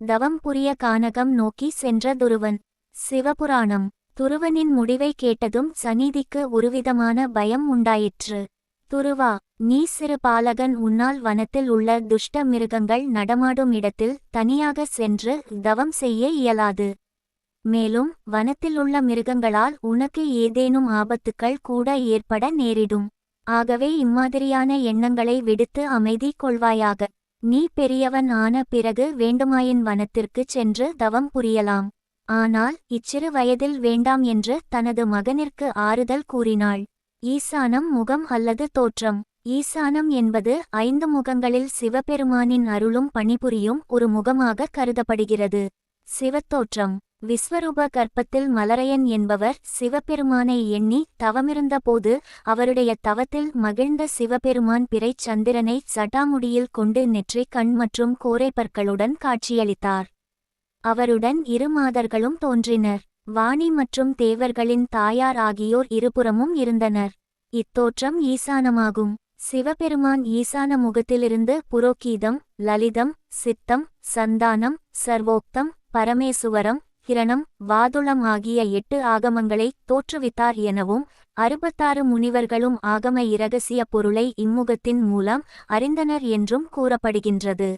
தவம் புரிய கானகம் நோக்கி சென்ற துருவன் சிவபுராணம். துருவனின் முடிவை கேட்டதும் சநீதிக்கு ஒருவிதமான பயம் உண்டாயிற்று. துருவா நீ சிறு பாலகன் உன்னால் வனத்தில் உள்ள துஷ்ட மிருகங்கள் நடமாடும் இடத்தில் தனியாக சென்று தவம் செய்ய இயலாது. மேலும் வனத்தில் உள்ள மிருகங்களால் உனக்கு ஏதேனும் ஆபத்துக்கள் கூட ஏற்பட நேரிடும். ஆகவே இம்மாதிரியான எண்ணங்களை விடுத்து அமைதி கொள்வாயாக. நீ பெரியவன் ஆன பிறகு வேண்டுமாயின் வனத்திற்குச் சென்று தவம் புரியலாம். ஆனால் இச்சிறு வயதில் வேண்டாம் என்று தனது மகனிற்கு ஆறுதல் கூறினாள். ஈசானம் முகம் அல்லது தோற்றம். ஈசானம் என்பது ஐந்து முகங்களில் சிவபெருமானின் அருளும் பணிபுரியும் ஒரு முகமாக கருதப்படுகிறது. சிவத்தோற்றம். விஸ்வரூப கற்பத்தில் மலரையன் என்பவர் சிவபெருமானை எண்ணி தவமிருந்தபோது அவருடைய தவத்தில் மகிழ்ந்த சிவபெருமான் பிறைச் சந்திரனை சட்டாமுடியில் கொண்டு நெற்றிக் கண் மற்றும் கோரைப்பற்களுடன் காட்சியளித்தார். அவருடன் இரு மாதர்களும் தோன்றினர். வாணி மற்றும் தேவர்களின் தாயார் ஆகியோர் இருபுறமும் இருந்தனர். இத்தோற்றம் ஈசானமாகும். சிவபெருமான் ஈசான முகத்திலிருந்து புரோகீதம் லலிதம் சித்தம் சந்தானம் சர்வோக்தம் பரமேசுவரம் கிரணம் வாதுளம் ஆகிய எட்டு ஆகமங்களை தோற்றுவித்தார் எனவும் அறுபத்தாறு முனிவர்களும் ஆகம இரகசிய பொருளை இம்முகத்தின் மூலம் அறிந்தனர் என்றும் கூறப்படுகின்றது.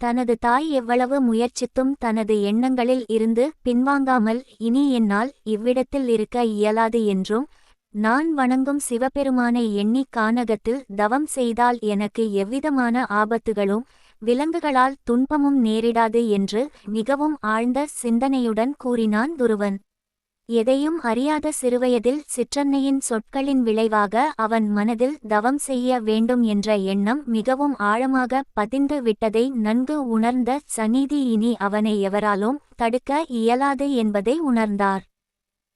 தனது தாய் எவ்வளவு முயற்சித்தும் தனது எண்ணங்களில் இருந்து பின்வாங்காமல் இனி என்னால் இவ்விடத்தில் இருக்க இயலாது என்றும் நான் வணங்கும் சிவபெருமானை எண்ணி கானகத்தில் தவம் செய்தால் எனக்கு எவ்விதமான ஆபத்துகளும் விலங்குகளால் துன்பமும் நேரிடாது என்று மிகவும் ஆழ்ந்த சிந்தனையுடன் கூறினான் துருவன். எதையும் அறியாத சிறுவயதில் சிற்றன்னையின் சொற்களின் விளைவாக அவன் மனதில் தவம் செய்ய வேண்டும் என்ற எண்ணம் மிகவும் ஆழமாக பதிந்து விட்டதை நன்கு உணர்ந்த சநீதி இனி அவனை எவராலும் தடுக்க இயலாது என்பதை உணர்ந்தார்.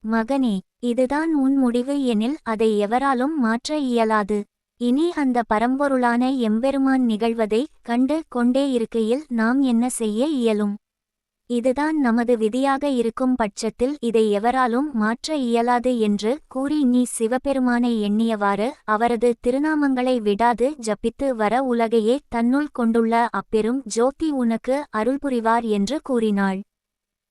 மகனே இதுதான் உன் முடிவு எனில் அதை எவராலும் மாற்ற இயலாது. இனி அந்த பரம்பொருளான எம்பெருமான் நிகழ்வதை கண்டு கொண்டே இருக்கையில் நாம் என்ன செய்ய இயலும்? இதுதான் நமது விதியாக இருக்கும் பட்சத்தில் இதை எவராலும் மாற்ற இயலாது என்று கூறி நீ சிவபெருமானை எண்ணியவாறு அவரது திருநாமங்களை விடாது ஜபித்து வர உலகையே தன்னுள் கொண்டுள்ள அப்பெரும் ஜோதி உனக்கு அருள்புரிவார் என்று கூறினாள்.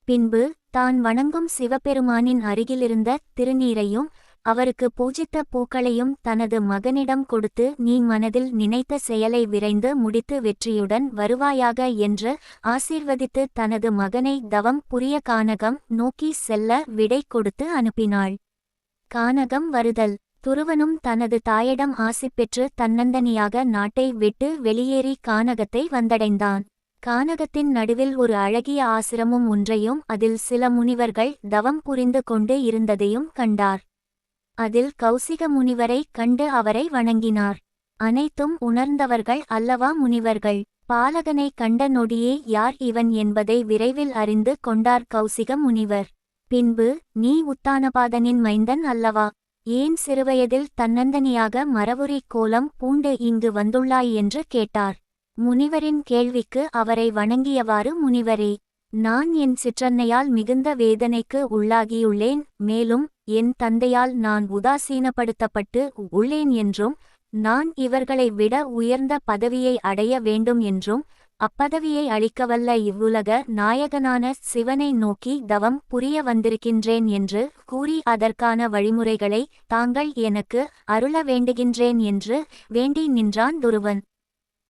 பின்பு தான் வணங்கும் சிவபெருமானின் அருகிலிருந்த திருநீரையும் அவருக்கு பூஜித்த பூக்களையும் தனது மகனிடம் கொடுத்து நீ மனதில் நினைத்த செயலை விரைந்து முடித்து வெற்றியுடன் வருவாயாக என்று ஆசீர்வதித்து தனது மகனை தவம் புரிய கானகம் நோக்கி செல்ல விடை கொடுத்து அனுப்பினாள். கானகம் வருதல். துருவனும் தனது தாயிடம் ஆசி பெற்று தன்னந்தனியாக நாட்டை விட்டு வெளியேறி கானகத்தை வந்தடைந்தான். கானகத்தின் நடுவில் ஒரு அழகிய ஆசிரமும் ஒன்றையும் அதில் சில முனிவர்கள் தவம் புரிந்து கொண்டு இருந்ததையும் கண்டார். அதில் கௌசிக முனிவரை கண்டு அவரை வணங்கினார். அனைத்தும் உணர்ந்தவர்கள் அல்லவா முனிவர்கள்? பாலகனை கண்ட நொடியே யார் இவன் என்பதை விரைவில் அறிந்து கொண்டார் கௌசிக முனிவர். பின்பு நீ உத்தானபாதனின் மைந்தன் அல்லவா? ஏன் சிறுவயதில் தன்னந்தனியாக மரவுரி கோலம் பூண்டு இங்கு வந்துள்ளாய்? என்று கேட்டார். முனிவரின் கேள்விக்கு அவரை வணங்கியவாறு முனிவரே நான் என் சிற்றன்னையால் மிகுந்த வேதனைக்கு உள்ளாகியுள்ளேன் மேலும் என் தந்தையால் நான் உதாசீனப்படுத்தப்பட்டு உள்ளேன் என்றும் நான் இவர்களை விட உயர்ந்த பதவியை அடைய வேண்டும் என்றும் அப்பதவியை அளிக்கவல்ல இவ்வுலக நாயகனான சிவனை நோக்கி தவம் புரிய வந்திருக்கின்றேன் என்று கூறி அதற்கான வழிமுறைகளை தாங்கள் எனக்கு அருள வேண்டுகின்றேன் என்று வேண்டி நின்றான் துருவன்.